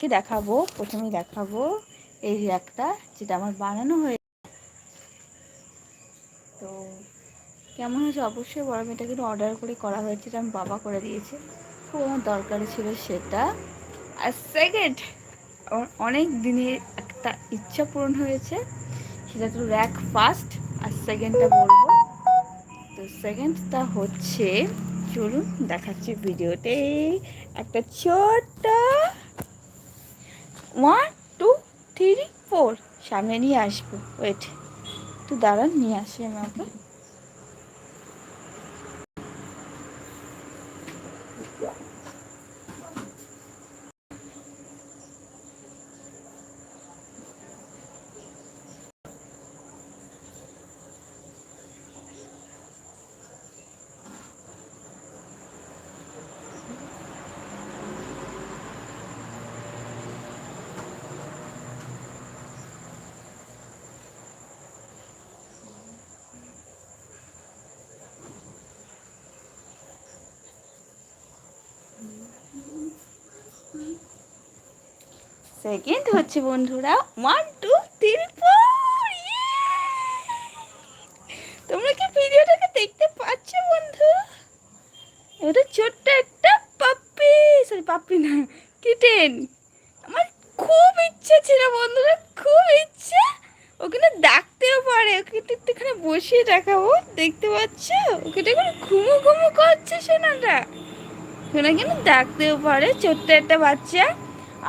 কি দেখাবো? প্রথমে দেখাবো এই একটা, যেটা আমার বানানো হয়ে তো কেমন হয়েছে? অবশ্যই বড় মেয়েটা কিন্তু অর্ডার করে করা হয়েছে, এটা আমি বাবা করে দিয়েছে। খুব আমার দরকারি ছিল সেটা। আর সেকেন্ড আমার অনেক দিনের একটা ইচ্ছা পূরণ হয়েছে, সেটা তো র্যাক ফার্স্ট আর সেকেন্ডটা বলব। তো সেকেন্ডটা হচ্ছে, চলুন দেখাচ্ছি ভিডিওতে একটা ছোট্ট ওয়ান টু থ্রি ফোর সামনে নিয়ে আসব। ওয়েট একটু দাঁড়ান নিয়ে আসি আমি ওকে সেকেন্ড হচ্ছে বন্ধুরা ওয়ান টু থ্রি ফোর তোমরা কি ভিডিওটাকে দেখতে পাচ্ছ বন্ধু? এটা ছোট্ট একটা পাপ্পি সরি পাপ্পি না কিটেন আমার খুব ইচ্ছে ছিল বন্ধুরা, খুব ইচ্ছে। ওখানে ডাকতেও পারে, ওকে একটুখানি বসিয়ে দেখাবো, দেখতে পাচ্ছ? ওকে করে ঘুমো ঘুমো করছে সোনাটা। সোনা কিন্তু ডাকতেও পারে, ছোট্ট একটা বাচ্চা।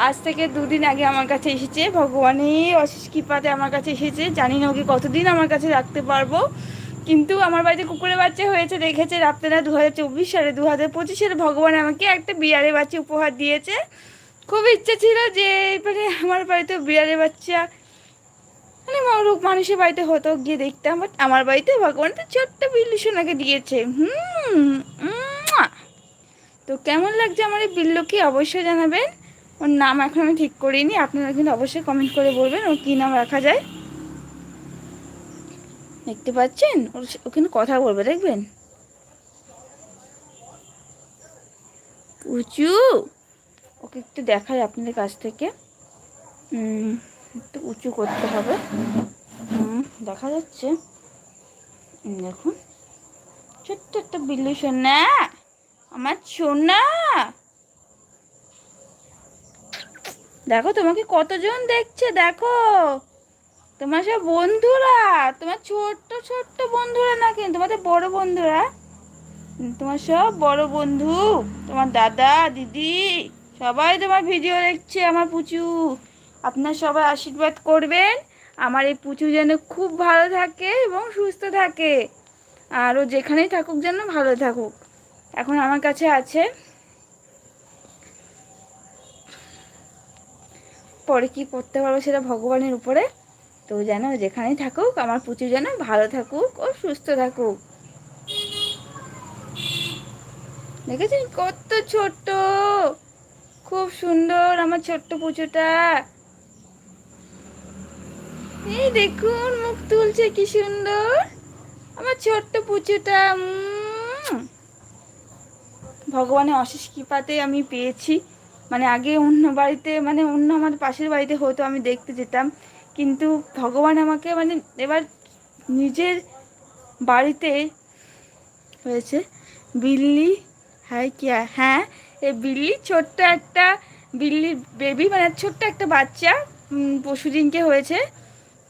আজ থেকে দুদিন আগে আমার কাছে এসেছে। ভগবানের অশেষ কৃপাতে আমার কাছে এসেছে। জানি না ওকে কতদিন আমার কাছে রাখতে পারব। কিন্তু আমার বাড়িতে কুকুরের বাচ্চা হয়েছে, দেখেছে রাত্রে দু হাজার চব্বিশ সালে দু হাজার পঁচিশ সালে ভগবান আমাকে একটা বিড়ালের বাচ্চা উপহার দিয়েছে। খুব ইচ্ছে ছিল যে এবারে আমার বাড়িতে বিড়ালের বাচ্চা। মানে মানুষের বাড়িতে হতো, গিয়ে দেখতাম। বাট আমার বাড়িতে ভগবান তো ছোট্ট বিল্লু সোনাকে দিয়েছে। হুম তো কেমন লাগছে আমার এই বিল্লুকে অবশ্যই জানাবেন। ওর নাম এখন আমি ঠিক করিনি, আপনারা কিন্তু অবশ্যই কমেন্ট করে বলবেন ওর কী নাম রাখা যায়। দেখতে পাচ্ছেন? ওর ও কিন্তু কথা বলবে, দেখবেন? উঁচু! ওকে একটু দেখায় আপনাদের কাছ থেকে। একটু উঁচু করতে হবে। দেখা যাচ্ছে। দেখুন। ছোট্ট একটা বিল্লু সোনা! আমার সোনা! দেখো তোমাকে কতজন দেখছে, দেখো। তোমার সব বন্ধুরা, তোমার ছোট্ট ছোট্ট বন্ধুরা না কিন্তু তোমাদের বড় বন্ধুরা? তোমার সব বড় বন্ধু, তোমার দাদা, দিদি, সবাই তোমার ভিডিও দেখছে আমার পুচু। আপনার সবাই আশীর্বাদ করবেন, আমার এই পুচু যেন খুব ভালো থাকে এবং সুস্থ থাকে। আর ও যেখানেই থাকুক যেন ভালো থাকুক। এখন আমার কাছে আছে পরে কি করতে পারব সেটা ভগবানের উপরে? তো যেন যেখানেই থাকুক, আমার পুচু যেন ভালো থাকুক ও সুস্থ থাকুক। দেখেছেন কত ছোট্ট? খুব সুন্দর আমার ছোট্ট পুচুটা এই দেখুন, মুখ তুলছে কি সুন্দর। আমার ছোট্ট পুচুটা ভগবানের অশেষ কৃপাতে আমি পেয়েছি। মানে আগে অন্য বাড়িতে মানে অন্য আমার পাশের বাড়িতে হতো আমি দেখতে যেতাম। কিন্তু ভগবান আমাকে মানে এবার নিজের বাড়িতে হয়েছে। বিল্লি হ্যাঁ কি হ্যাঁ এই বিল্লি ছোট্ট একটা, বিল্লি বেবি মানে ছোট্ট একটা বাচ্চা পশুদিনকে হয়েছে।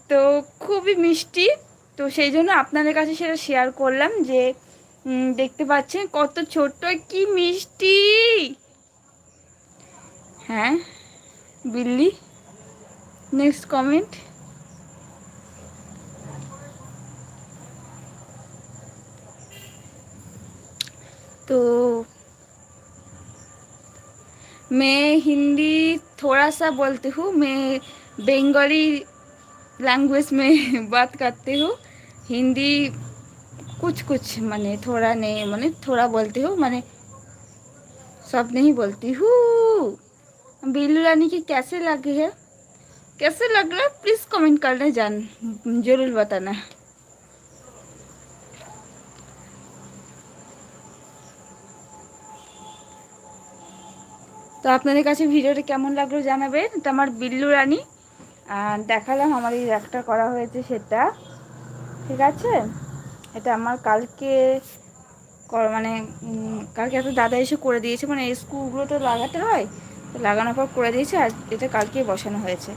তো খুবই মিষ্টি। তো সেই জন্য আপনাদের কাছে সেটা শেয়ার করলাম যে দেখতে পাচ্ছেন কত ছোট্ট, কি মিষ্টি! হ্যাঁ বিল্লি নেক্সট কমেন্ট तो मैं हिंदी थोड़ा सा बोलती हूँ मैं बंगाली लैंग्वेज में बात करती हूँ हिंदी कुछ कुछ माने थोड़ा नहीं माने थोड़ा बोलती हूँ माने सब नहीं बोलती हूँ बिल्लू रानी की कैसे लगे है कैसे लग रहा है प्लीज़ कमेंट करना जान जरूर बताना তো আপনাদের কাছে ভিডিওটা কেমন লাগলো জানাবেন এটা আমার বিল্লু রানী আর দেখালাম আমার এই একটা করা হয়েছে সেটা ঠিক আছে এটা আমার কালকে মানে কালকে একটা দাদা এসে করে দিয়েছে মানে এই স্ক্রুগুলো তো লাগাতে হয় তো লাগানোর পর করে দিয়েছে আর এটা কালকে বসানো হয়েছে।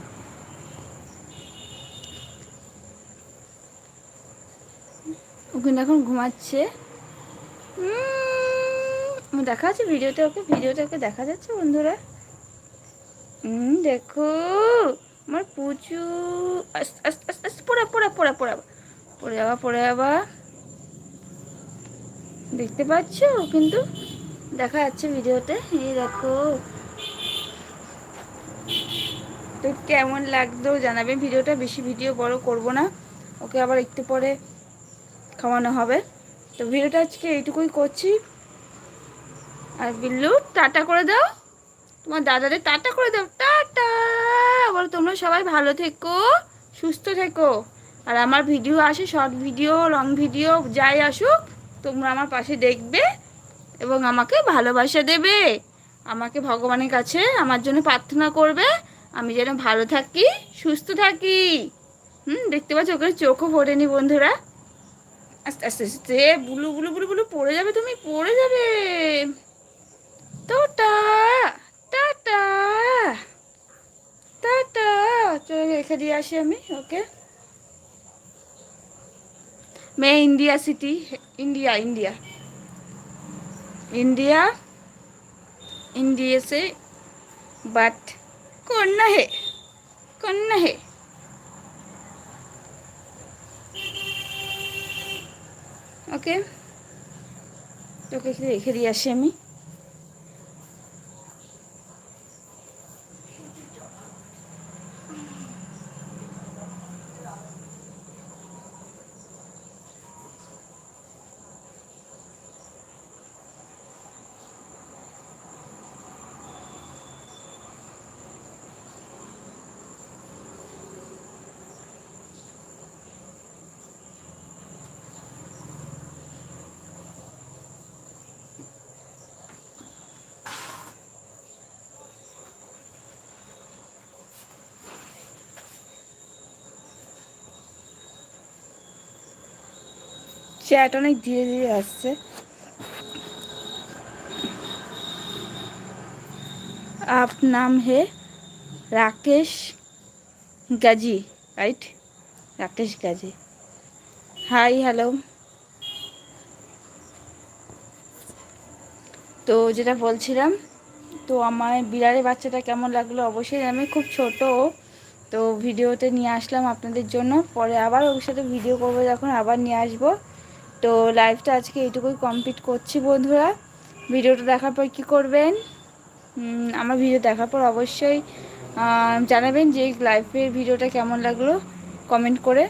ওখানে এখন ঘুমাচ্ছে। দেখা যাচ্ছে ভিডিওতে ওকে ভিডিওতে ওকে দেখা যাচ্ছে বন্ধুরা। হুম দেখো, আমার পুচু। পড়া পড়া পড়া পড়া। পড়ে যাবা পড়ে যাবা দেখতে পাচ্ছ কিন্তু? দেখা যাচ্ছে ভিডিওতে। এই দেখো তো কেমন লাগতো জানাবেন। ভিডিওটা বেশি ভিডিও বড় করব না। ওকে আবার একটু পরে খাওয়ানো হবে। তো ভিডিওটা আজকে এইটুকুই করছি। আর বিল্লু, টাটা করে দাও। তোমার দাদাদের টাটা করে দাও। টাটা! বলো তোমরা সবাই ভালো থেকো, সুস্থ থেকো। আর আমার ভিডিও আসে, শর্ট ভিডিও, লং ভিডিও, যাই আসুক, তোমরা আমার পাশে দেখবে এবং আমাকে ভালোবাসা দেবে। আমাকে ভগবানের কাছে আমার জন্য প্রার্থনা করবে। আমি যেন ভালো থাকি সুস্থ থাকি হুম দেখতে পাচ্ছ ওকে চোখও ফোটেনি বন্ধুরা আস্তে আস্তে আস্তে বুলু বুলু বুলু বুলু পড়ে যাবে তুমি পড়ে যাবে টাটা টাটা টাটা চলে রেখে দিয়ে আসি আমি ওকে मैं India city India India India India से बट কন্যা হে কন্যা হে। ওকে তোকে রেখে দিয়ে আসি আমি। চ্যাট অনেক ধীরে ধীরে আসছে आप नाम है Rakesh Gazi right Rakesh Gazi hi hello তো যেটা বলছিলাম তো আমার বিড়ালের বাচ্চাটা কেমন লাগলো অবশ্যই আমি খুব ছোট তো ভিডিওতে নিয়ে আসলাম আপনাদের জন্য পরে আবার ওর সাথে ভিডিও করবো যখন আবার নিয়ে আসবো তো লাইভটা আজকে এইটুকুই কমপ্লিট করছি বন্ধুরা। ভিডিওটা দেখার পর কী করবেন? আমার ভিডিও দেখার পর অবশ্যই জানাবেন যে লাইভের ভিডিওটা কেমন লাগল কমেন্ট করে।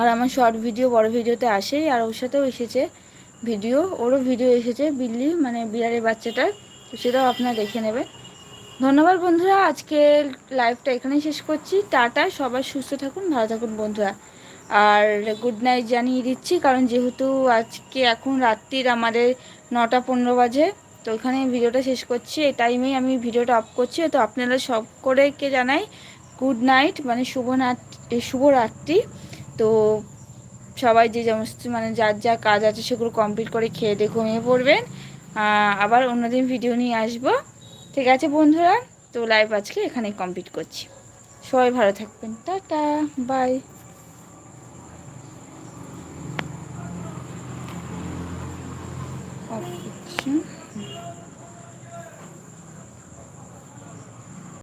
আর আমার শর্ট ভিডিও বড় ভিডিওতে আসে, আর ওর সাথেও এসেছে ভিডিও ওরও ভিডিও এসেছে বিল্লি মানে বিড়ালের বাচ্চাটার, তো সেটাও আপনারা দেখে নেবেন। ধন্যবাদ বন্ধুরা আজকে লাইভটা এখানেই শেষ করছি। টাটা, সবাই সুস্থ থাকুন, ভালো থাকুন বন্ধুরা। আর গুড নাইট জানিয়ে দিচ্ছি, কারণ যেহেতু আজকে এখন রাত্রির আমাদের নটা পনেরো বাজে, তো ওখানে ভিডিওটা শেষ করছি। এই টাইমেই আমি ভিডিওটা অফ করছি। তো আপনারা সব করে কে জানাই গুড নাইট মানে শুভ শুভরাত্রি তো সবাই যে সমস্ত মানে যার যা কাজ আছে সেগুলো কমপ্লিট করে খেয়ে দিয়ে ঘুমিয়ে পড়বেন। আবার অন্যদিন ভিডিও নিয়ে আসব। ঠিক আছে বন্ধুরা? তো লাইভ আজকে এখানেই কমপ্লিট করছি। সবাই ভালো থাকবেন। Tata bye